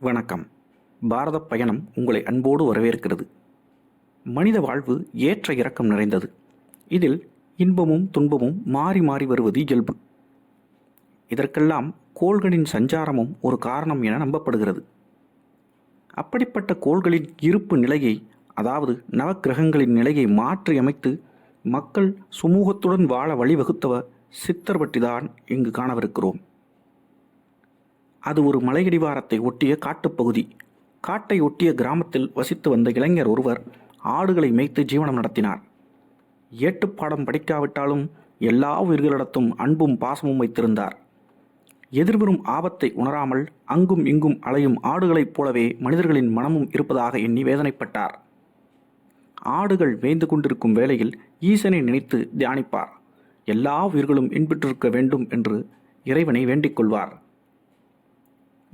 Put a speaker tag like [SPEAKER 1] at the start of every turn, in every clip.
[SPEAKER 1] வணக்கம். பாரத பயணம் உங்களை அன்போடு வரவேற்கிறது. மனித வாழ்வு ஏற்ற இறக்கம் நிறைந்தது. இதில் இன்பமும் துன்பமும் மாறி மாறி வருவது இயல்பு. இதற்கெல்லாம் கோள்களின் சஞ்சாரமும் ஒரு காரணம் என நம்பப்படுகிறது. அப்படிப்பட்ட கோள்களின் இருப்பு நிலையை அதாவது நவக்கிரகங்களின் நிலையை மாற்றியமைத்து மக்கள் சுமூகத்துடன் வாழ வழிவகுத்தவர் சித்தர் பற்றிதான் இங்கு காணவிருக்கிறோம். அது ஒரு மலையடிவாரத்தை ஒட்டிய காட்டுப்பகுதி காட்டை ஒட்டிய கிராமத்தில் வசித்து வந்த இளைஞர் ஒருவர் ஆடுகளை மேய்த்து ஜீவனம் நடத்தினார். ஏட்டுப்பாடம் படிக்காவிட்டாலும் எல்லா உயிர்களிடத்தும் அன்பும் பாசமும் வைத்திருந்தார். எதிர்வரும் ஆபத்தை உணராமல் அங்கும் இங்கும் அலையும் ஆடுகளைப் போலவே மனிதர்களின் மனமும் இருப்பதாக எண்ணி வேதனைப்பட்டார். ஆடுகள் மேய்ந்து கொண்டிருக்கும் வேளையில் ஈசனை நினைத்து தியானிப்பார். எல்லா உயிர்களும் இன்புற்றிருக்க வேண்டும் என்று இறைவனை வேண்டிக் கொள்வார்.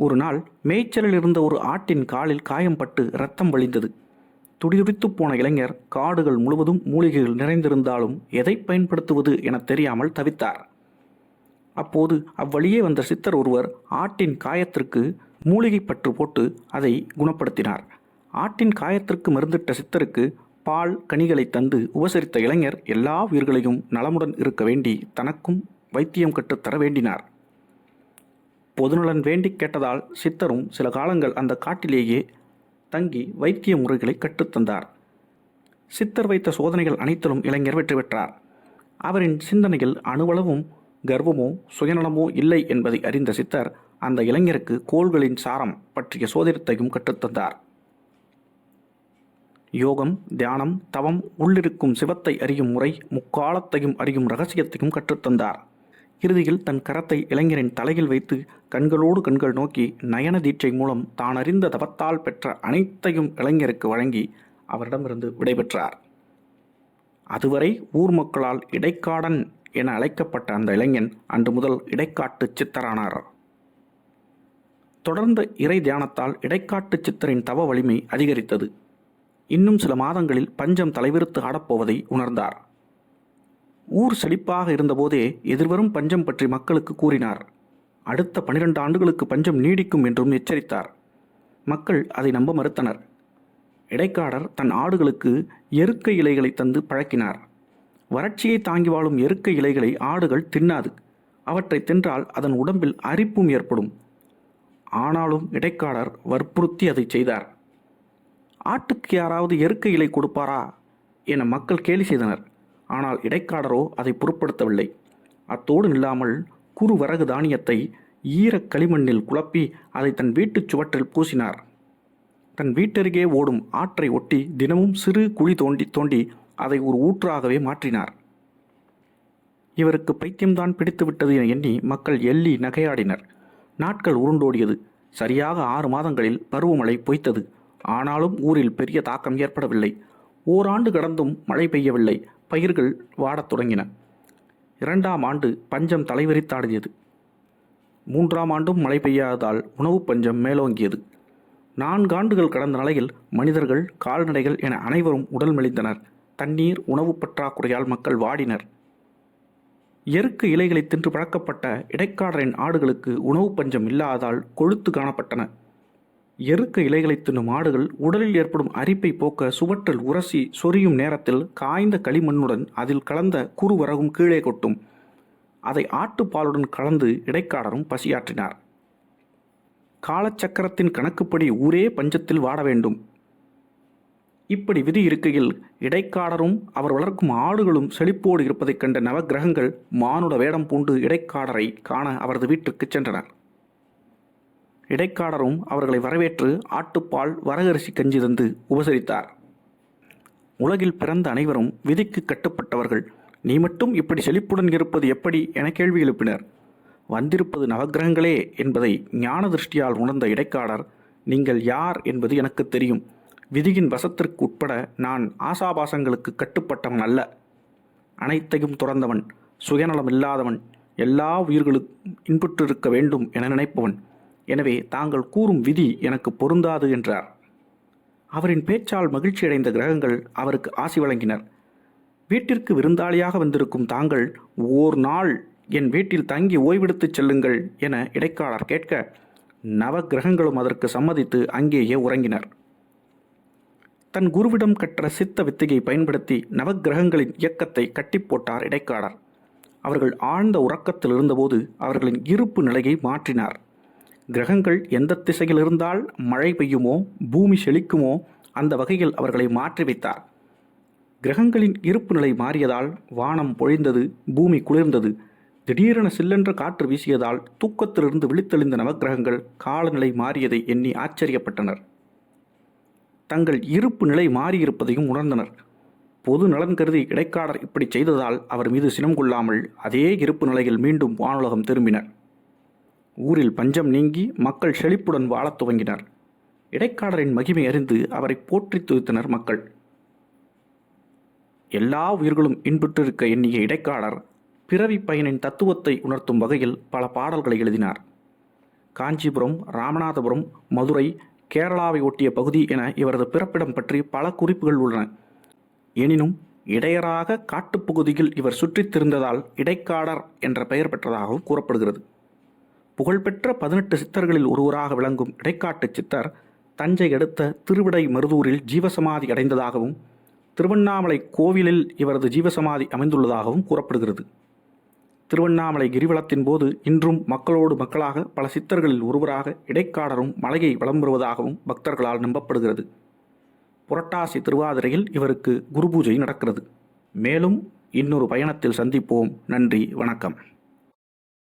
[SPEAKER 1] ஒரு நாள் மேய்ச்சலில் இருந்த ஒரு ஆட்டின் காலில் காயம்பட்டு இரத்தம் வழிந்தது. துடிதுடித்து போன இளைஞர் காடுகள் முழுவதும் மூலிகைகள் நிறைந்திருந்தாலும் எதை பயன்படுத்துவது என தெரியாமல் தவித்தார். அப்போது அவ்வழியே வந்த சித்தர் ஒருவர் ஆட்டின் காயத்திற்கு மூலிகை பற்று போட்டு அதை குணப்படுத்தினார். ஆட்டின் காயத்திற்கு மருந்திட்ட சித்தருக்கு பால் கனிகளை தந்து உபசரித்த இளைஞர் எல்லா உயிர்களையும் நலமுடன் இருக்க வேண்டி தனக்கும் வைத்தியம் கற்றுத்தர வேண்டினார். பொதுநலன் வேண்டி கேட்டதால் சித்தரும் சில காலங்கள் அந்த காட்டிலேயே தங்கி வைத்திய முறைகளை கற்றுத்தந்தார் சித்தர் வைத்த சோதனைகள் அனைத்திலும் இளைஞர் வெற்றி பெற்றார். அவரின் சிந்தனையில் அணுவளவும் கர்வமோ சுயநலமோ இல்லை என்பதை அறிந்த சித்தர் அந்த இளைஞருக்கு கோள்களின் சாரம் பற்றிய சோதனத்தையும் கற்றுத்தந்தார் யோகம் தியானம் தவம் உள்ளிருக்கும் சிவத்தை அறியும் முறை முக்காலத்தையும் அறியும் ரகசியத்தையும் கற்றுத்தந்தார் இறுதியில் தன் கரத்தை இளைஞரின் தலையில் வைத்து கண்களோடு கண்கள் நோக்கி நயன தீட்சை மூலம் தான் அறிந்த தவத்தால் பெற்ற அனைத்தையும் இளைஞருக்கு வழங்கி அவரிடமிருந்து விடைபெற்றார். அதுவரை ஊர் மக்களால் இடைக்காடன் என அழைக்கப்பட்ட அந்த இளைஞன் அன்று முதல் இடைக்காட்டு சித்தரானார். தொடர்ந்த இறை தியானத்தால் இடைக்காட்டு சித்தரின் தவ வலிமை அதிகரித்தது. இன்னும் சில மாதங்களில் பஞ்சம் தலைவிரித்து ஆடப்போவதை உணர்ந்தார். ஊர் செழிப்பாக இருந்தபோதே எதிர்வரும் பஞ்சம் பற்றி மக்களுக்கு கூறினார். அடுத்த பனிரெண்டு ஆண்டுகளுக்கு பஞ்சம் நீடிக்கும் என்றும் எச்சரித்தார். மக்கள் அதை நம்ப மறுத்தனர். இடைக்காடர் தன் ஆடுகளுக்கு எருக்கை இலைகளை தந்து பழக்கினார். வறட்சியை தாங்கி வாழும் எருக்கை இலைகளை ஆடுகள் தின்னாது. அவற்றை தின்றால் அதன் உடம்பில் அரிப்பும் ஏற்படும். ஆனாலும் இடைக்காடர் வற்புறுத்தி அதை செய்தார். ஆட்டுக்கு யாராவது எருக்கை இலை கொடுப்பாரா? என மக்கள் கேலி செய்தனர். ஆனால் இடைக்காடரோ அதை பொருட்படுத்தவில்லை. அத்தோடு நில்லாமல் குறு வரகு தானியத்தை ஈரக் களிமண்ணில் குழப்பி அதை தன் வீட்டுச் சுவற்றில் பூசினார். தன் வீட்டருகே ஓடும் ஆற்றை ஒட்டி தினமும் சிறு குழி தோண்டி தோண்டி அதை ஒரு ஊற்றாகவே மாற்றினார். இவருக்கு பைத்தியம்தான் பிடித்துவிட்டது என எண்ணி மக்கள் எள்ளி நகையாடினர். நாட்கள் உருண்டோடியது. சரியாக ஆறு மாதங்களில் பருவமழை பொய்த்தது. ஆனாலும் ஊரில் பெரிய தாக்கம் ஏற்படவில்லை. ஓராண்டு கடந்தும் மழை பெய்யவில்லை. பயிர்கள் வாடத் தொடங்கின. இரண்டாம் ஆண்டு பஞ்சம் தலைவிரித்தாடியது மூன்றாம் ஆண்டும் மழை பெய்யாததால் உணவுப் பஞ்சம் மேலோங்கியது. நான்காண்டுகள் கடந்த நிலையில் மனிதர்கள் கால்நடைகள் என அனைவரும் உடல் மெலிந்தனர். தண்ணீர் உணவு பற்றாக்குறையால் மக்கள் வாடினர். எருக்கு இலைகளை தின்று பழக்கப்பட்ட இடைக்காடரின் ஆடுகளுக்கு உணவு பஞ்சம் இல்லாததால் கொழுத்து காணப்பட்டன. எருக்க இலைகளை தின்னும் ஆடுகள் உடலில் ஏற்படும் அரிப்பை போக்க சுவற்றில் உரசி சொரியும் நேரத்தில் காய்ந்த களிமண்ணுடன் அதில் கலந்த குறுவரகும் கீழே கொட்டும். அதை ஆட்டுப்பாலுடன் கலந்து இடைக்காடரும் பசியாற்றினார். காலச்சக்கரத்தின் கணக்குப்படி ஊரே பஞ்சத்தில் வாட வேண்டும். இப்படி விதி இருக்கையில் இடைக்காடரும் அவர் வளர்க்கும் ஆடுகளும் செழிப்போடு இருப்பதைக் கண்ட நவக்கிரகங்கள் மானுட வேடம் பூண்டு இடைக்காடரை காண அவரது வீட்டுக்கு சென்றனர். இடைக்காடரும் அவர்களை வரவேற்று ஆட்டுப்பால் வரகரிசி கஞ்சி தந்து உபசரித்தார். உலகில் பிறந்த அனைவரும் விதிக்கு கட்டுப்பட்டவர்கள். நீ மட்டும் இப்படி செழிப்புடன் இருப்பது எப்படி என கேள்வி எழுப்பினர். வந்திருப்பது நவக்கிரகங்களே என்பதை ஞான திருஷ்டியால் உணர்ந்த இடைக்காடர் நீங்கள் யார் என்பது எனக்கு தெரியும். விதியின் வசத்திற்கு உட்பட நான் ஆசாபாசங்களுக்கு கட்டுப்பட்டவன் அல்ல. அனைத்தையும் துறந்தவன் சுயநலம் இல்லாதவன் எல்லா உயிர்களுக்கும் இன்புற்றிருக்க வேண்டும் என நினைப்பவன். எனவே தாங்கள் கூறும் விதி எனக்கு பொருந்தாது என்றார். அவரின் பேச்சால் மகிழ்ச்சியடைந்த கிரகங்கள் அவருக்கு ஆசி வழங்கினர். வீட்டிற்கு விருந்தாளியாக வந்திருக்கும் தாங்கள் ஓர் நாள் என் வீட்டில் தங்கி ஓய்வெடுத்துச் செல்லுங்கள் என இடைக்காலர் கேட்க நவ கிரகங்களும் அதற்கு சம்மதித்து அங்கேயே உறங்கினர். தன் குருவிடம் கற்ற சித்த வித்தையை பயன்படுத்தி நவக்கிரகங்களின் இயக்கத்தை கட்டி போட்டார் இடைக்காலர். அவர்கள் ஆழ்ந்த உறக்கத்தில் இருந்தபோது அவர்களின் இருப்பு நிலையை மாற்றினார். கிரகங்கள் எந்த திசையில் இருந்தால் மழை பெய்யுமோ பூமி செழிக்குமோ அந்த வகையில் அவர்களை மாற்றி வைத்தார். கிரகங்களின் இருப்பு நிலை மாறியதால் வானம் பொழிந்தது பூமி குளிர்ந்தது. திடீரென சில்லென்ற காற்று வீசியதால் தூக்கத்திலிருந்து விழித்தெழுந்த நவக்கிரகங்கள் காலநிலை மாறியதை எண்ணி ஆச்சரியப்பட்டனர். தங்கள் இருப்பு நிலை மாறியிருப்பதையும் உணர்ந்தனர். பொது நலன் கருதி இடைக்காடர் இப்படி செய்ததால் அவர் மீது சினம் கொள்ளாமல் அதே இருப்பு நிலையில் மீண்டும் வானுலகம் திரும்பினர். ஊரில் பஞ்சம் நீங்கி மக்கள் செழிப்புடன் வாழத் துவங்கினர். இடைக்காடரின் மகிமை அறிந்து அவரை போற்றித் துதித்தனர் மக்கள். எல்லா உயிர்களும் இன்புற்றிருக்க எண்ணிய இடைக்காடர் பிறவி பயனின் தத்துவத்தை உணர்த்தும் வகையில் பல பாடல்களை எழுதினார். காஞ்சிபுரம் ராமநாதபுரம் மதுரை கேரளாவை ஒட்டிய பகுதி என இவரது பிறப்பிடம் பற்றி பல குறிப்புகள் உள்ளன. எனினும் இடையராக காட்டுப்பகுதியில் இவர் சுற்றித் திருந்ததால் இடைக்காடர் என்ற பெயர் பெற்றதாகவும் கூறப்படுகிறது. புகழ்பெற்ற பதினெட்டு சித்தர்களில் ஒருவராக விளங்கும் இடைக்காட்டு சித்தர் தஞ்சை அடுத்த திருவிடை மருதூரில் ஜீவசமாதி அடைந்ததாகவும் திருவண்ணாமலை கோவிலில் இவரது ஜீவசமாதி அமைந்துள்ளதாகவும் கூறப்படுகிறது. திருவண்ணாமலை கிரிவலத்தின் போது இன்றும் மக்களோடு மக்களாக பல சித்தர்களில் ஒருவராக இடைக்காடரும் மலையை வலம் வருவதாகவும் பக்தர்களால் நம்பப்படுகிறது. புரட்டாசி திருவாதிரையில் இவருக்கு குரு பூஜை நடக்கிறது. மேலும் இன்னொரு பயணத்தில் சந்திப்போம். நன்றி வணக்கம்.